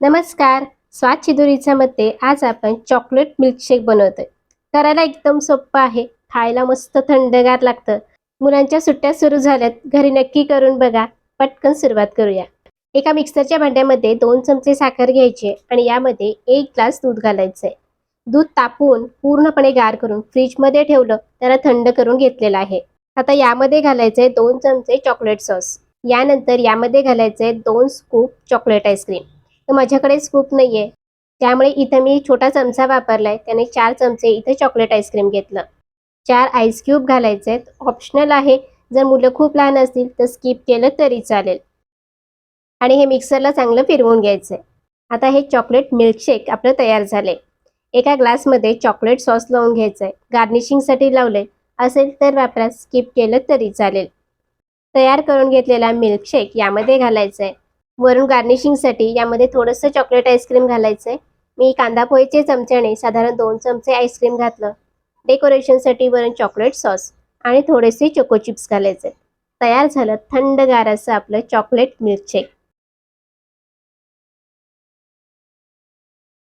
नमस्कार. स्वाद चिदुरीच्या मते आज आपण चॉकलेट मिल्कशेक बनवतोय. करायला एकदम सोपं आहे. खायला मस्त थंडगार लागतं. मुलांच्या सुट्ट्या सुरू झाल्यात. घरी नक्की करून बघा. पटकन सुरुवात करूया. एका मिक्सरच्या भांड्यामध्ये दोन चमचे साखर घ्यायचे आणि यामध्ये एक ग्लास दूध घालायचंय. दूध तापवून पूर्णपणे गार करून फ्रीजमध्ये ठेवलं त्याला थंड करून घेतलेलं आहे. आता यामध्ये घालायचंय दोन चमचे चॉकलेट सॉस यानंतर यामध्ये घालायचंय दोन स्कूप चॉकलेट आईस्क्रीम तर माझ्याकडे स्कूप नाहीये. त्यामुळे इथं मी छोटा चमचा वापरलाय. त्याने चार चमचे इथे चॉकलेट आईस्क्रीम घेतलं. चार आईस क्यूब घालायचे आहेत. ऑप्शनल आहे. जर मुलं खूप लहान असतील तर स्किप केलं तरी चालेल. आणि हे मिक्सरला चांगलं फिरवून घ्यायचंय. आता हे चॉकलेट मिल्कशेक आपलं तयार झाले एका ग्लासमध्ये चॉकलेट सॉस लावून घ्यायचं आहे गार्निशिंगसाठी लावले असेल तर वापरा. स्किप केलं तरी चालेल. तयार करून घेतलेला मिल्कशेक यामध्ये घालायचंय. वरून गार्निशिंगसाठी यामध्ये थोडंसं चॉकलेट आईस्क्रीम घालायचंय. मी कांदा पोहेचे चमच्याने साधारण दोन चमचे आईस्क्रीम घातलं. डेकोरेशनसाठी वरून चॉकलेट सॉस आणि थोडेसे चोको चिप्स घालायचे तयार झालं थंडगार असं आपलं चॉकलेट मिल्कशेक